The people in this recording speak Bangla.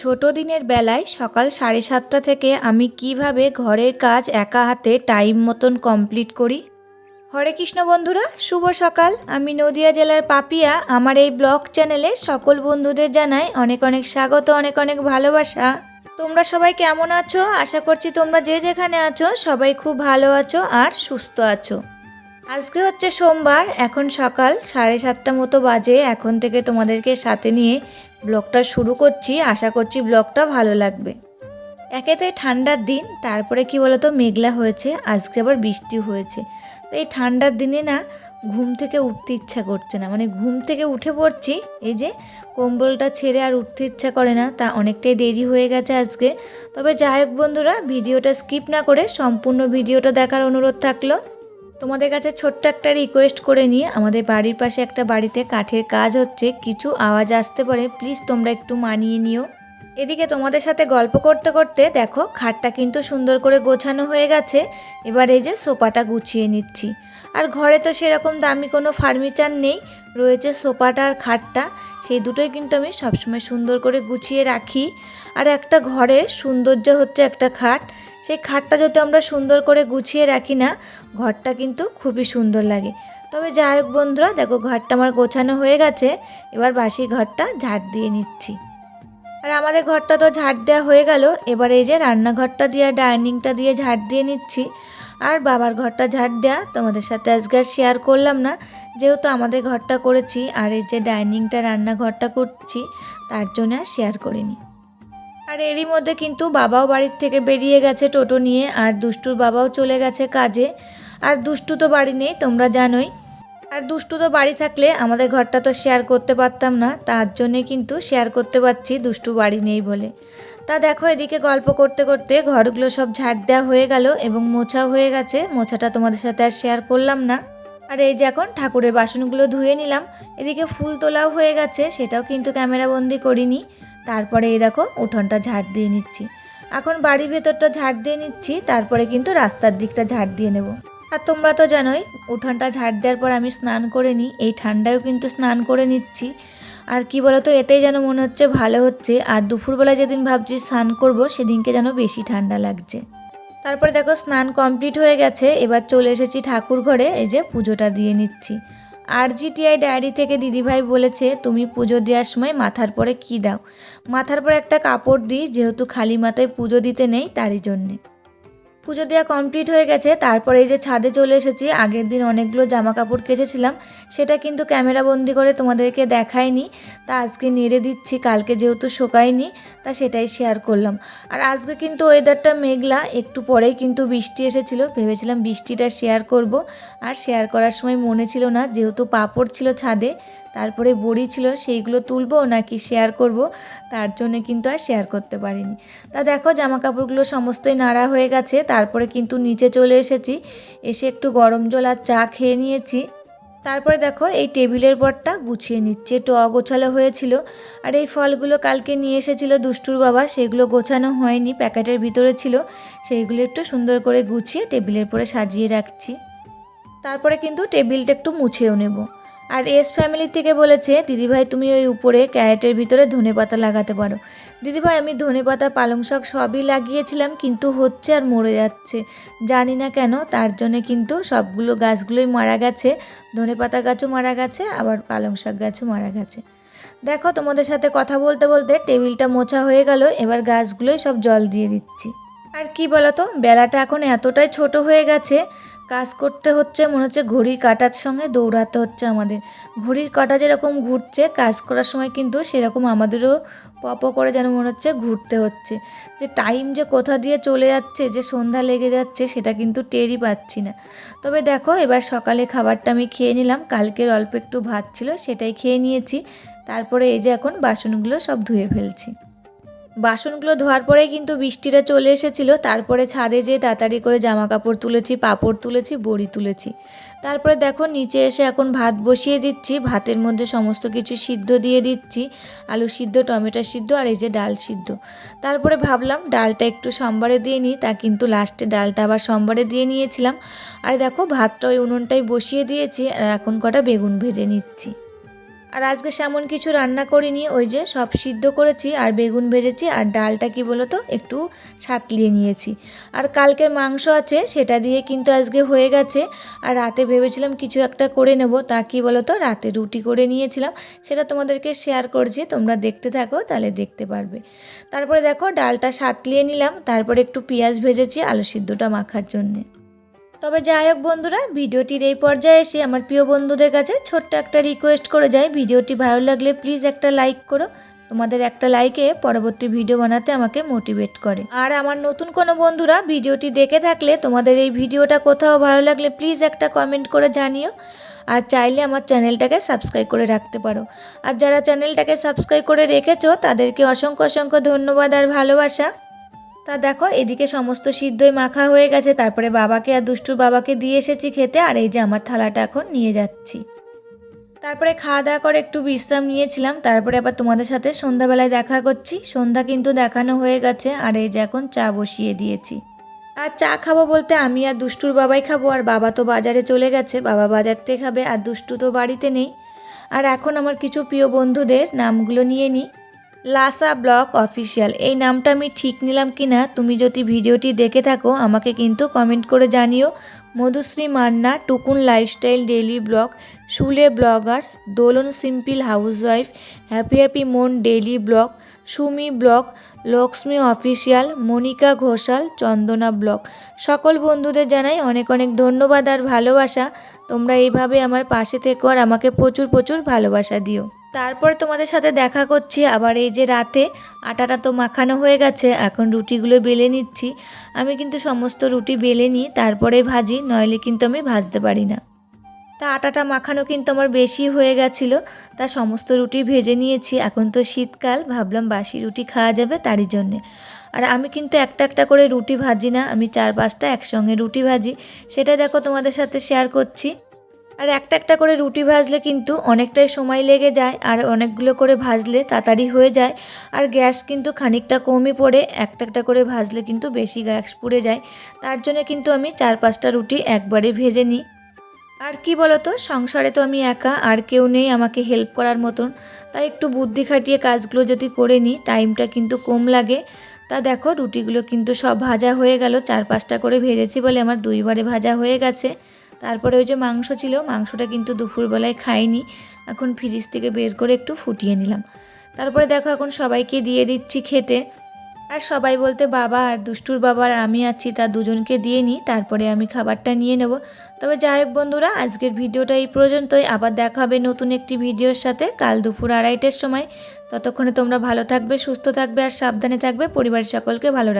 ছোট দিনের বেলায় সকাল সাড়ে সাতটা থেকে আমি কীভাবে ঘরের কাজ একা হাতে টাইম মতন কমপ্লিট করি? হরে কৃষ্ণ বন্ধুরা, শুভ সকাল। আমি নদিয়া জেলার পাপিয়া। আমার এই ব্লগ চ্যানেলে সকল বন্ধুদের জানাই অনেক অনেক স্বাগত, অনেক অনেক ভালোবাসা। তোমরা সবাই কেমন আছো? আশা করছি তোমরা যে যেখানে আছো, সবাই খুব ভালো আছো আর সুস্থ আছো। আজকে হচ্ছে সোমবার। এখন সকাল সাড়ে সাতটা মতো বাজে। এখন থেকে তোমাদেরকে সাথে নিয়ে ব্লগটা শুরু করছি, আশা করছি ব্লগটা ভালো লাগবে। একে একেতে ঠান্ডার দিন, তারপরে কি বলতো, মেঘলা হয়েছে, আজকে আবার বৃষ্টি হয়েছে। তো এই ঠান্ডার দিনে না, ঘুম থেকে উঠতে ইচ্ছা করছে না। মানে ঘুম থেকে উঠে পড়ছি, এই যে কম্বলটা ছেড়ে আর উঠতে ইচ্ছা করে না, তা অনেকটাই দেরি হয়ে গেছে আজকে। তবে যাই হোক বন্ধুরা, ভিডিওটা স্কিপ না করে সম্পূর্ণ ভিডিওটা দেখার অনুরোধ থাকল। তোমাদের কাছে ছোট্ট একটা রিকোয়েস্ট করে নিয়ে আমাদের বাড়ির পাশে একটা বাড়িতে কাঠের কাজ হচ্ছে। কিছু আওয়াজ আসতে পারে। প্লিজ তোমরা একটু মানিয়ে নিও। এদিকে তোমাদের সাথে গল্প করতে করতে দেখো, খাটটা কিন্তু সুন্দর করে গোছানো হয়ে গেছে। এবার এই যে সোফাটা গুছিয়ে নিচ্ছি। আর ঘরে তো সেরকম দামি কোনো ফার্নিচার নেই। রয়েছে সোফাটা আর খাটটা। সেই দুটোই কিন্তু আমি সবসময় সুন্দর করে গুছিয়ে রাখি। আর একটা ঘরের সৌন্দর্য হচ্ছে একটা খাট। সেই খাটটা যদি আমরা সুন্দর করে গুছিয়ে রাখি না, ঘরটা কিন্তু খুবই সুন্দর লাগে। তবে যাই হোক বন্ধুরা, দেখো ঘরটা আমার গোছানো হয়ে গেছে, এবার বাসি ঘরটা ঝাড় দিয়ে নিচ্ছি। আর আমাদের ঘরটা তো ঝাড় দেওয়া হয়ে গেল, এবার এই যে রান্নাঘরটা দিয়ে, ডাইনিংটা দিয়ে ঝাড় দিয়ে নিচ্ছি। আর বাবার ঘরটা ঝাড় দেওয়া তোমাদের সাথে আজকে শেয়ার করলাম না, যেহেতু আমাদের ঘরটা করেছি, আর এই যে ডাইনিংটা, রান্নাঘরটা করছি, তার জন্য আর শেয়ার করিনি। আর এরই মধ্যে কিন্তু বাবাও বাড়ির থেকে বেরিয়ে গেছে টোটো নিয়ে, আর দুষ্টুর বাবাও চলে গেছে কাজে। আর দুষ্টু তো বাড়ি নেই, তোমরা জানোই। আর দুষ্টু তো বাড়ি থাকলে আমাদের ঘরটা তো শেয়ার করতে পারতাম না, তার জন্যে কিন্তু শেয়ার করতে পারছি দুষ্টু বাড়ি নেই বলে। তা দেখো এদিকে গল্প করতে করতে ঘরগুলো সব ঝাড় দেওয়া হয়ে গেল এবং মোছাও হয়ে গেছে, মোছাটা তোমাদের সাথে আর শেয়ার করলাম না। আর এই যে এখন ঠাকুরের বাসনগুলো ধুয়ে নিলাম, এদিকে ফুল তোলাও হয়ে গেছে, সেটাও কিন্তু ক্যামেরা বন্দি করিনি। তারপরে এই দেখো উঠোনটা ঝাড় দিয়ে নিচ্ছি। এখন বাড়ির ভেতরটা ঝাড় দিয়ে নিচ্ছি, তারপরে কিন্তু রাস্তার দিকটা ঝাড় দিয়ে নেব। আর তোমরা তো জানোই, উঠোনটা ঝাড় দেওয়ার পর আমি স্নান করে নিই, এই ঠান্ডায়ও কিন্তু স্নান করে নিচ্ছি। আর কি বলতো, এতেই যেন মনে হচ্ছে ভালো হচ্ছে, আর দুপুরবেলা যেদিন ভাবছি স্নান করব, সেদিনকে যেন বেশি ঠান্ডা লাগছে। তারপরে দেখো স্নান কমপ্লিট হয়ে গেছে, এবার চলে এসেছি ঠাকুর ঘরে, এই যে পুজোটা দিয়ে নিচ্ছি। আর জিটিআই ডায়েরি থেকে দিদিভাই বলেছে, তুমি পুজো দেওয়ার সময় মাথার পরে কি দাও? মাথার পরে একটা কাপড় দিই, যেহেতু খালি মাথায় পুজো দিতে নেই, তারই জন্যে। পুজো দেওয়া কমপ্লিট হয়ে গেছে, তারপরে এই যে ছাদে চলে এসেছি। আগের দিন অনেকগুলো জামা কাপড় কেচেছিলাম, সেটা কিন্তু ক্যামেরা বন্দি করে তোমাদেরকে দেখাইনি, তা আজকে নেড়ে দিচ্ছি, কালকে যেহেতু শোকায়নি, তা সেটাই শেয়ার করলাম। আর আজকে কিন্তু ওয়েদারটা মেঘলা, একটু পরেই কিন্তু বৃষ্টি এসেছিল, ভেবেছিলাম বৃষ্টিটা শেয়ার করব, আর শেয়ার করার সময় মনে ছিল না, যেহেতু পাপড় ছিল ছাদে তারপরে বড়ি ছিল, সেইগুলো তুলবো নাকি শেয়ার করব? তার জন্য কিন্তু আর শেয়ার করতে পারিনি। তা দেখো জামা কাপড়গুলো সমস্তই নাড়া হয়ে গেছে, তারপরে কিন্তু নিচে চলে এসেছি। এসে একটু গরম জল আর চা খেয়ে নিয়েছি। তারপরে দেখো এই টেবিলের পরটা গুছিয়ে নিচ্ছে, একটু অগোছালো হয়েছিল। আর এই ফলগুলো কালকে নিয়ে এসেছিল দুষ্টুর বাবা, সেগুলো গোছানো হয়নি, প্যাকেটের ভিতরে ছিল। সেইগুলো একটু সুন্দর করে গুছিয়ে টেবিলের পরে সাজিয়ে রাখছি। তারপরে কিন্তু টেবিলটা একটু মুছেও নেব। আর এস ফ্যামিলি থেকে বলেছে, দিদিভাই, তুমি ওই উপরে ক্যারেটের ভিতরে ধনে পাতা লাগাতে পারো। দিদিভাই, আমি ধনে পাতা, পালং শাক সবই লাগিয়েছিলাম, কিন্তু হচ্ছে আর মরে যাচ্ছে। জানি না কেন, তার জন্য কিন্তু সবগুলো গাছগুলোই মারা গেছে। ধনে পাতা গাছও মারা গেছে, আবার পালং শাক গাছও মারা গেছে। দেখো, তোমাদের সাথে কথা বলতে বলতে টেবিলটা মোছা হয়ে গেল, এবার গাছগুলোই সব জল দিয়ে দিচ্ছি। আর কি বলতো, বেলাটা এখন এতটাই ছোট হয়ে গেছে কাজ করতে হচ্ছে, মনে হচ্ছে ঘড়ির কাটার সঙ্গে দৌড়াতে হচ্ছে আমাদের। ঘড়ির কাটা যেরকম ঘুরছে, কাজ করার সময় কিন্তু সেরকম আমাদেরও পপ করে যেন মনে হচ্ছে ঘুরতে হচ্ছে। যে টাইম যে কোথা দিয়ে চলে যাচ্ছে, যে সন্ধ্যা লেগে যাচ্ছে, সেটা কিন্তু টেরই পাচ্ছি না। তবে দেখো, এবার সকালে খাবারটা আমি খেয়ে নিলাম, কালকের অল্প একটু ভাত ছিল, সেটাই খেয়ে নিয়েছি। তারপরে এই যে এখন বাসনগুলো সব ধুয়ে ফেলছি। বাসনগুলো ধোয়ার পরেই কিন্তু বৃষ্টিটা চলে এসেছিল। তারপরে ছাদে যেয়ে তাড়াতাড়ি করে জামা কাপড় তুলেছি, পাপড় তুলেছি, বড়ি তুলেছি। তারপরে দেখো নিচে এসে এখন ভাত বসিয়ে দিচ্ছি, ভাতের মধ্যে সমস্ত কিছু সিদ্ধ দিয়ে দিচ্ছি, আলু সিদ্ধ, টমেটো সিদ্ধ আর এই যে ডাল সিদ্ধ। তারপরে ভাবলাম ডালটা একটু সোমবারে দিয়ে নিই, তা কিন্তু লাস্টে ডালটা আবার সোমবারে দিয়ে নিয়েছিলাম। আর দেখো ভাতটা ওই উনুনটাই বসিয়ে দিয়েছি, আর এখন কটা বেগুন ভেজে নিচ্ছি। আর আজকে সেমন কিছু রান্না করিনি, ওই যে সব সিদ্ধ করেছি, আর বেগুন ভেজেছি, আর ডালটা কি বলো তো একটু সাতলিয়ে নিয়েছি। আর কালকের মাংস আছে, সেটা দিয়ে কিন্তু আজকে হয়ে গেছে, আর রাতে ভেবেছিলাম কিছু একটা করে নেব, তা কি বলো তো রাতে রুটি করে নিয়েছিলাম, সেটা তোমাদেরকে শেয়ার করছি, তোমরা দেখতে থাকো, তাহলে দেখতে পারবে। তারপরে দেখো, ডালটা সাতলিয়ে নিলাম, তারপরে একটু পেঁয়াজ ভেজেছি, আলু সিদ্ধটা মাখার জন্যে। তবে যাই হোক বন্ধুরা, ভিডিওটির এই পর্যায়ে এসে আমার প্রিয় বন্ধুদের কাছে ছোট্ট একটা রিকোয়েস্ট করে যাই। ভিডিওটি ভালো লাগলে প্লিজ একটা লাইক করো। তোমাদের একটা লাইকে পরবর্তী ভিডিও বানাতে আমাকে মোটিভেট করে। আর আমার নতুন কোনো বন্ধুরা ভিডিওটি দেখে থাকলে তোমাদের এই ভিডিওটা কোথাও ভালো লাগলে প্লিজ একটা কমেন্ট করে জানিও। আর চাইলে আমার চ্যানেলটাকে সাবস্ক্রাইব করে রাখতে পারো। আর যারা চ্যানেলটাকে সাবস্ক্রাইব করে রেখেছো, তাদেরকে অসংখ্য অসংখ্য ধন্যবাদ আর ভালোবাসা। তা দেখো, এদিকে সমস্ত সিদ্ধই মাখা হয়ে গেছে। তারপরে বাবাকে আর দুষ্টুর বাবাকে দিয়ে এসেছি খেতে, আর এই যে আমার থালাটা এখন নিয়ে যাচ্ছি। তারপরে খাওয়া দাওয়া করে একটু বিশ্রাম নিয়েছিলাম। তারপরে আবার তোমাদের সাথে সন্ধ্যাবেলায় দেখা করছি। সন্ধ্যা কিন্তু দেখানো হয়ে গেছে, আর এই যে এখন চা বসিয়ে দিয়েছি। আর চা খাব বলতে আমি আর দুষ্টুর বাবাই খাব, আর বাবা তো বাজারে চলে গেছে। বাবা বাজার থেকে খাবে, আর দুষ্টু তো বাড়িতে নেই। আর এখন আমার কিছু প্রিয় বন্ধুদের নামগুলো নিয়ে নিই। লাসা ব্লক অফিসিয়াল এই নামটা আমি ঠিক নিলাম কি না তুমি যদি ভিডিওটি দেখে থাকো, আমাকে কিন্তু কমেন্ট করে জানিও। Madhushree Manna, Tukun lifestyle daily blog, শুলে blogger, Dolon simple housewife, happy happy Mon daily blog, Sumi blog, Lakshmi official Monika Ghoshal, Chandana blog. সকল বন্ধুদের জানাই অনেক অনেক ধন্যবাদ আর ভালোবাসা। তোমরা এইভাবে আমার পাশে থেকো আর আমাকে প্রচুর প্রচুর ভালোবাসা দিও। তারপর তোমাদের সাথে দেখা করছি আবার এই যে রাতে আটাটা তো মাখানো হয়ে গেছে, এখন রুটিগুলো বেলে নিচ্ছি। আমি কিন্তু সমস্ত রুটি বেলে নিই, তারপরে ভাজি, নইলে কিন্তু আমি ভাজতে পারি না। তা আটাটা মাখানো কিন্তু আমার বেশি হয়ে গেছিল, তা সমস্ত রুটি ভেজে নিয়েছি। এখন তো শীতকাল, ভাবলাম বাসি রুটি খাওয়া যাবে তারই জন্যে। আর আমি কিন্তু একটা একটা করে রুটি ভাজি না, আমি চার পাঁচটা একসঙ্গে রুটি ভাজি। সেটা দেখো তোমাদের সাথে শেয়ার করছি। আর একটা একটা করে রুটি ভাজলে কিন্তু অনেকটাই সময় লেগে যায়, আর অনেকগুলো করে ভাজলে তাড়াতাড়ি হয়ে যায়। আর গ্যাস কিন্তু খানিকটা কমই পড়ে, একটা একটা করে ভাজলে কিন্তু বেশি গ্যাস পুড়ে যায়। তার জন্য কিন্তু আমি চার পাঁচটা রুটি একবারে ভেজে নিই। আর কি বলতো, সংসারে তো আমি একা, আর কেউ নেই আমাকে হেল্প করার মতন। তাই একটু বুদ্ধি খাটিয়ে কাজগুলো যদি করে নিই টাইমটা কিন্তু কম লাগে। তা দেখো, রুটিগুলো কিন্তু সব ভাজা হয়ে গেল, চার পাঁচটা করে ভেজেছি বলে আমার দুইবারে ভাজা হয়ে গেছে। তারপরে ওই যে মাংস ছিল, মাংসটা কিন্তু দুপুরবেলায় খাইনি। এখন ফ্রিজ থেকে বের করে একটু ফুটিয়ে নিলাম। তারপরে দেখো এখন সবাইকে দিয়ে দিচ্ছি খেতে। আর সবাই বলতে বাবা আর দুষ্টুর বাবা আর আমি আছি, তা দুজনকে দিয়ে নিই, তারপরে আমি খাবারটা নিয়ে নেব। তবে যাই হোক বন্ধুরা, আজকের ভিডিওটা এই পর্যন্তই। আবার দেখা হবে নতুন একটি ভিডিওর সাথে কাল দুপুর আড়াইটের সময়। ততক্ষণে তোমরা ভালো থাকবে, সুস্থ থাকবে আর সাবধানে থাকবে। পরিবারের সকলকে ভালো রাখবে